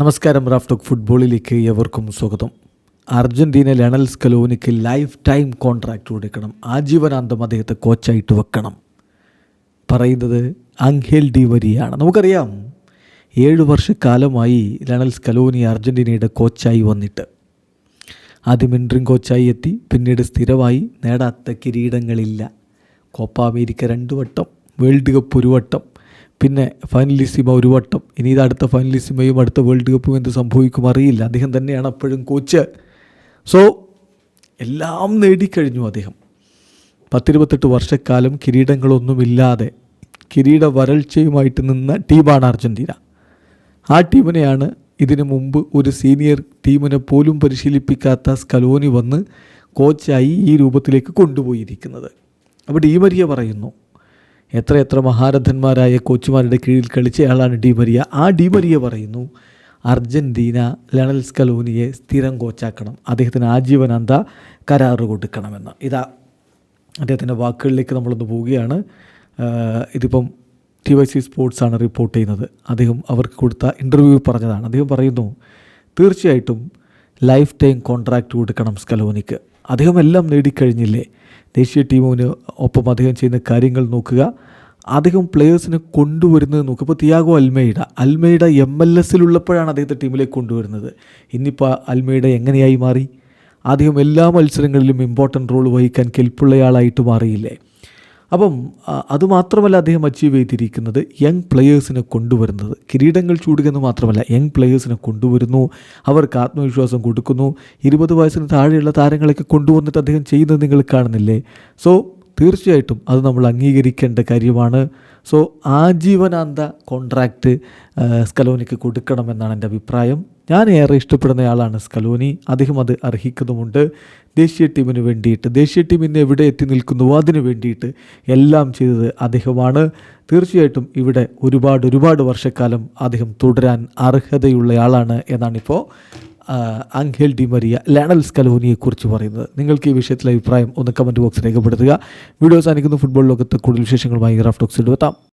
നമസ്കാരം റാഫ്റ്റോക്ക് ഫുട്ബോളിലേക്ക് എവർക്കും സ്വാഗതം. അർജന്റീന ലണൽ സ്കലോനിക്ക് ലൈഫ് ടൈം കോൺട്രാക്റ്റ് കൊടുക്കണം ആജീവനാന്തം അദ്ദേഹത്തെ കോച്ചായിട്ട് വെക്കണം. പറയുന്നത് അങ്കേൽ ഡി വരിയാണ്. നമുക്കറിയാം ഏഴ് വർഷക്കാലമായി ലണൽ സ്കലോനി അർജന്റീനയുടെ കോച്ചായി വന്നിട്ട്. ആദ്യം ഇൻട്രിങ് കോച്ചായി എത്തി പിന്നീട് സ്ഥിരമായി നേടാത്ത കിരീടങ്ങളില്ല. കോപ്പ അമേരിക്ക രണ്ട് വട്ടം വേൾഡ് കപ്പ് ഒരു വട്ടം പിന്നെ ഫൈനലിസിമ ഒരു വട്ടം. ഇനി ഇത് അടുത്ത ഫൈനലിസിമയും അടുത്ത വേൾഡ് കപ്പും എന്ത് സംഭവിക്കും അറിയില്ല. അദ്ദേഹം തന്നെയാണ് അപ്പോഴും കോച്ച് സോ എല്ലാം നേടിക്കഴിഞ്ഞു അദ്ദേഹം. പത്തിരുപത്തെട്ട് വർഷക്കാലം കിരീടങ്ങളൊന്നുമില്ലാതെ കിരീട വരൾച്ചയുമായിട്ട് നിന്ന ടീമാണ് അർജന്റീന ആ ടീമിനെയാണ് ഇതിനു മുമ്പ് ഒരു സീനിയർ ടീമിനെ പോലും പരിശീലിപ്പിക്കാത്ത സ്കലോനി വന്ന് കോച്ചായി ഈ രൂപത്തിലേക്ക് കൊണ്ടുപോയിരിക്കുന്നത്. അപ്പോൾ ഡീമരിയ പറയുന്നു എത്ര എത്ര മഹാരഥന്മാരായ കോച്ചുമാരുടെ കീഴിൽ കളിച്ചയാളാണ് ഡിമരിയ ആ ഡിമരിയ പറയുന്നു അർജന്റീന ലണൽ സ്കലോനിയെ സ്ഥിരം കോച്ചാക്കണം. അദ്ദേഹത്തിന് ആജീവനാന്ത കരാറ് കൊടുക്കണമെന്ന്. ഇതാ അദ്ദേഹത്തിന്റെ വാക്കുകളിലേക്ക് നമ്മളൊന്ന് പോവുകയാണ്. ഇതിപ്പം ടി വൈ സി സ്പോർട്സാണ് റിപ്പോർട്ട് ചെയ്യുന്നത്. അദ്ദേഹം അവർക്ക് കൊടുത്ത ഇന്റർവ്യൂ പറഞ്ഞതാണ്. അദ്ദേഹം പറയുന്നു തീർച്ചയായിട്ടും ലൈഫ് ടൈം കോൺട്രാക്റ്റ് കൊടുക്കണം സ്കലോനിക്ക്. അദ്ദേഹം എല്ലാം നേടിക്കഴിഞ്ഞില്ലേ? ദേശീയ ടീമിന് ഒപ്പം അദ്ദേഹം ചെയ്യുന്ന കാര്യങ്ങൾ നോക്കുക. അദ്ദേഹം പ്ലെയേഴ്സിനെ കൊണ്ടുവരുന്നത് നോക്കുക ഇപ്പോൾ Thiago Almada Almada M L എസിലുള്ളപ്പോഴാണ് അദ്ദേഹത്തെ ടീമിലേക്ക് കൊണ്ടുവരുന്നത്. ഇന്നിപ്പോൾ അൽമേയുടെ എങ്ങനെയായി മാറി? അദ്ദേഹം എല്ലാ മത്സരങ്ങളിലും ഇമ്പോർട്ടന്റ് റോൾ വഹിക്കാൻ കെൽപ്പുള്ളയാളായിട്ട് മാറിയില്ലേ? അപ്പം അതുമാത്രമല്ല അദ്ദേഹം അച്ചീവ് ചെയ്തിരിക്കുന്നത് യങ് പ്ലെയേഴ്സിനെ കൊണ്ടുവരുന്നത്. കിരീടങ്ങൾ ചൂടുക എന്ന് മാത്രമല്ല യങ് പ്ലെയേഴ്സിനെ കൊണ്ടുവരുന്നു. അവർക്ക് ആത്മവിശ്വാസം കൊടുക്കുന്നു. ഇരുപത് വയസ്സിന് താഴെയുള്ള താരങ്ങളൊക്കെ കൊണ്ടുവന്നിട്ട് അദ്ദേഹം ചെയ്യുന്നത് നിങ്ങൾ കാണുന്നില്ലേ? സോ തീർച്ചയായിട്ടും അത് നമ്മൾ അംഗീകരിക്കേണ്ട കാര്യമാണ്. സോ ആജീവനാന്ത കോൺട്രാക്റ്റ് സ്കലോനിക്ക് കൊടുക്കണമെന്നാണ് എന്റെ അഭിപ്രായം. ഞാൻ ഏറെ ഇഷ്ടപ്പെടുന്നയാളാണ് സ്കലോനി. അദ്ദേഹം അത് അർഹിക്കുന്നുമുണ്ട്. ദേശീയ ടീമിന് വേണ്ടിയിട്ട് ദേശീയ ടീം ഇന്ന് എവിടെ എത്തി നിൽക്കുന്നുവോ അതിനു വേണ്ടിയിട്ട് എല്ലാം ചെയ്തത് അദ്ദേഹമാണ്. തീർച്ചയായിട്ടും ഇവിടെ ഒരുപാട് ഒരുപാട് വർഷക്കാലം അദ്ദേഹം തുടരാൻ അർഹതയുള്ളയാളാണ് എന്നാണിപ്പോൾ അങ്കേൽ ഡി മരിയ ലണൽ സ്കലോനിയെക്കുറിച്ച് പറയുന്നത്. നിങ്ങൾക്ക് ഈ വിഷയത്തിലെ അഭിപ്രായം ഒന്ന് കമന്റ് ബോക്സ് രേഖപ്പെടുത്തുക. വീഡിയോ സാധിക്കുന്ന ഫുട്ബോൾ ലോകത്ത് കൂടുതൽ വിശേഷങ്ങളുമായി റാഫ് ടോക്സിൽ എത്താം.